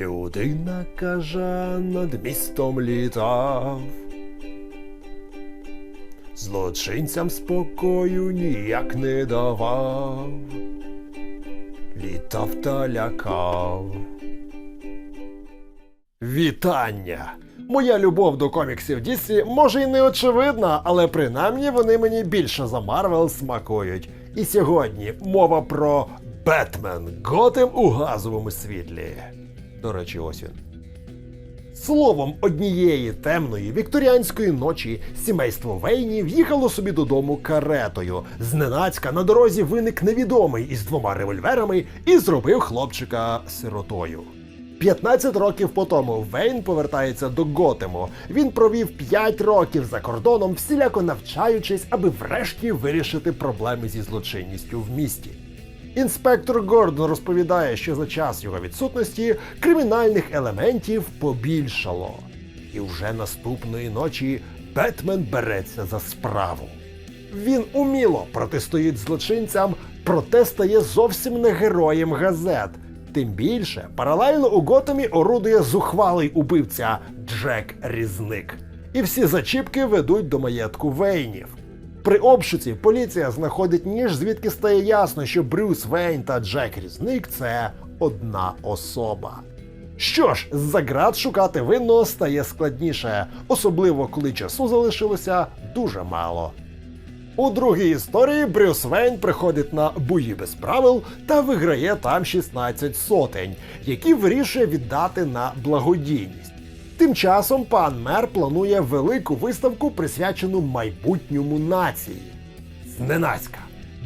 Людина кажа над містом літав. Злочинцям спокою ніяк не давав. Літав та лякав. Вітання! Моя любов до коміксів DC може й не очевидна, але принаймні вони мені більше за Марвел смакують. І сьогодні мова про Бетмен Готем у газовому світлі. До речі, ось він. Словом, однієї темної вікторіанської ночі сімейство Вейнів їхало собі додому каретою. Зненацька на дорозі виник невідомий із двома револьверами і зробив хлопчика сиротою. 15 років по тому Вейн повертається до Готему. Він провів 5 років за кордоном, всіляко навчаючись, аби врешті вирішити проблеми зі злочинністю в місті. Інспектор Гордон розповідає, що за час його відсутності кримінальних елементів побільшало. І вже наступної ночі Бетмен береться за справу. Він уміло протистоїть злочинцям, проте стає зовсім не героєм газет. Тим більше, паралельно у Готемі орудує зухвалий убивця Джек Різник. І всі зачіпки ведуть до маєтку Вейнів. При обшуці поліція знаходить ніж, звідки стає ясно, що Брюс Вейн та Джек Різник це одна особа. Що ж, з-за ґрат шукати винного стає складніше, особливо коли часу залишилося дуже мало. У другій історії Брюс Вейн приходить на бої без правил та виграє там 16 сотень, які вирішує віддати на благодійність. Тим часом пан мер планує велику виставку, присвячену майбутньому нації. Зненацька.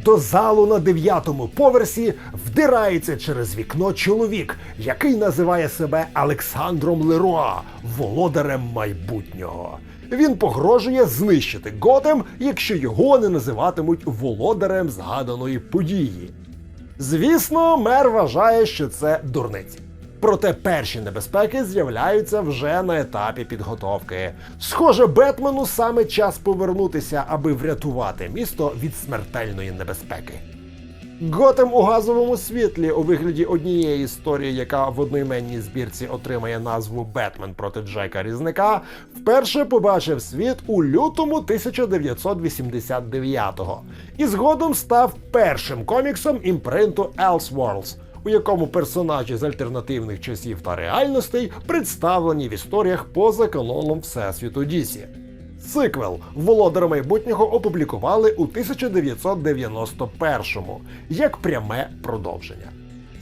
До залу на дев'ятому поверсі вдирається через вікно чоловік, який називає себе Олександром Леруа, володарем майбутнього. Він погрожує знищити Готем, якщо його не називатимуть володарем згаданої події. Звісно, мер вважає, що це дурниці. Проте перші небезпеки з'являються вже на етапі підготовки. Схоже, Бетмену саме час повернутися, аби врятувати місто від смертельної небезпеки. Готем у газовому світлі у вигляді однієї історії, яка в одноіменній збірці отримає назву Бетмен проти Джека Різника, вперше побачив світ у лютому 1989-го і згодом став першим коміксом імпринту Elseworlds, у якому персонажі з альтернативних часів та реальностей представлені в історіях поза каноном Всесвіту Дісі. Сиквел Володар майбутнього опублікували у 1991-му як пряме продовження.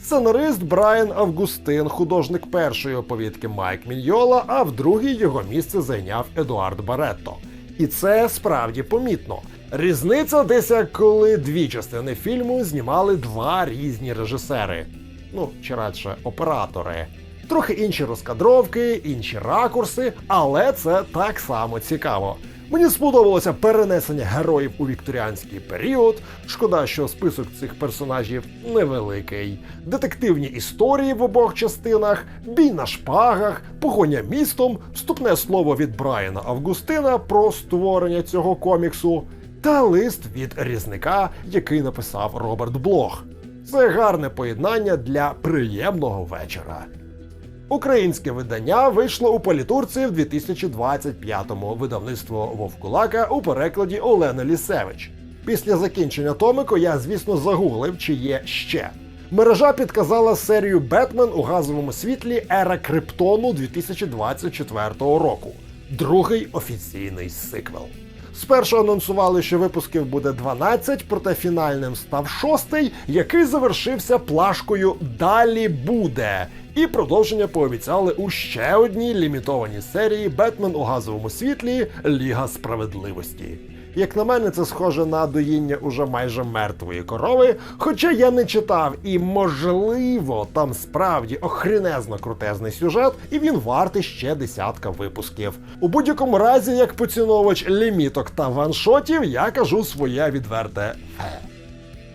Сценарист Брайан Августин, художник першої оповідки Майк Мільйола, а в другій його місце зайняв Едуард Баретто. І це справді помітно. Різниця десь коли дві частини фільму знімали два різні режисери, ну чи радше оператори. Трохи інші розкадровки, інші ракурси, але це так само цікаво. Мені сподобалося перенесення героїв у вікторіанський період. Шкода, що список цих персонажів невеликий. Детективні історії в обох частинах, бій на шпагах, погоня містом, вступне слово від Брайана Августина про створення цього коміксу, та лист від різника, який написав Роберт Блох. Це гарне поєднання для приємного вечора. Українське видання вийшло у політурці в 2025-му. Видавництво Вовкулака у перекладі Олени Лісевич. Після закінчення томику я, звісно, загуглив, чи є ще. Мережа підказала серію Бетмен у газовому світлі Ера Криптону 2024 року. Другий офіційний сиквел. Спершу анонсували, що випусків буде 12, проте фінальним став шостий, який завершився плашкою Далі буде. І продовження пообіцяли у ще одній лімітованій серії Бетмен у газовому світлі Ліга справедливості. Як на мене, це схоже на доїння уже майже мертвої корови, хоча я не читав, і можливо, там справді охренезно крутезний сюжет, і він вартий ще десятка випусків. У будь-якому разі, як поціновувач ліміток та ваншотів, я кажу своє відверте.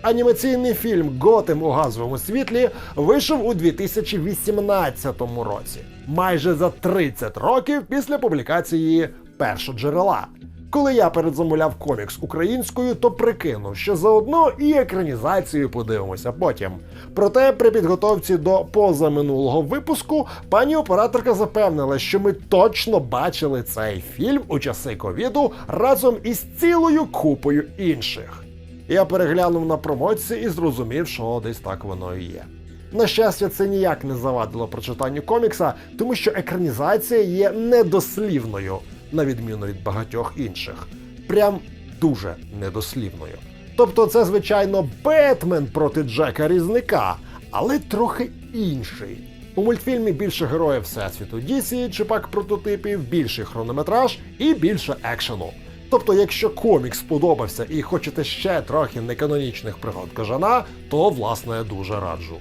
Анімаційний фільм Готем у газовому світлі вийшов у 2018 році, майже за 30 років після публікації першоджерела. Коли я передзамовляв комікс українською, то прикинув, що заодно і екранізацію подивимося потім. Проте при підготовці до позаминулого випуску пані операторка запевнила, що ми точно бачили цей фільм у часи ковіду разом із цілою купою інших. Я переглянув на промоції і зрозумів, що десь так воно і є. На щастя, це ніяк не завадило прочитанню комікса, тому що екранізація є недослівною, на відміну від багатьох інших. Прям дуже недослівною. Тобто, це, звичайно, Бетмен проти Джека Різника, але трохи інший. У мультфільмі більше героїв Всесвіту DC, чи пак прототипів, більший хронометраж і більше екшену. Тобто, якщо комік сподобався і хочете ще трохи неканонічних пригод кажана, то власне дуже раджу.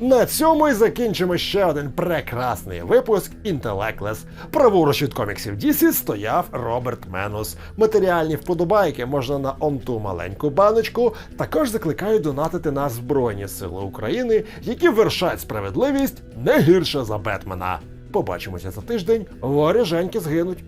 На цьому і закінчимо ще один прекрасний випуск Інтелеклес. Праворуч від коміксів DC стояв Роберт Менус. Матеріальні вподобайки можна на онту маленьку баночку. Також закликаю донатити на Збройні Сили України, які вершать справедливість не гірше за Бетмена. Побачимося за тиждень, воріженьки згинуть.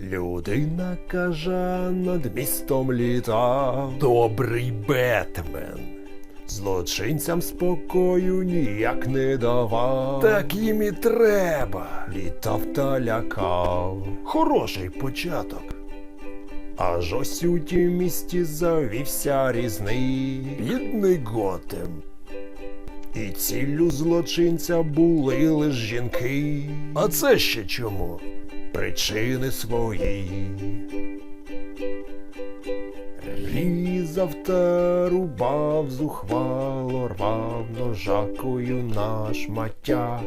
Людина кажа над містом літа. Добрий Бетмен. Злочинцям спокою ніяк не давав. Так їм і треба. Літав та лякав. Хороший початок. Аж ось у тім місті завівся різний бідний Готем. І ціллю злочинця були лиш жінки. А це ще чому? Причини свої. Різав та рубав, зухвало рвав ножакою на шмаття.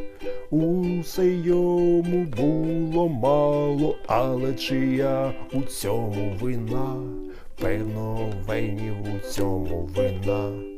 Усе йому було мало, але чия у цьому вина? Певно, венів у цьому вина.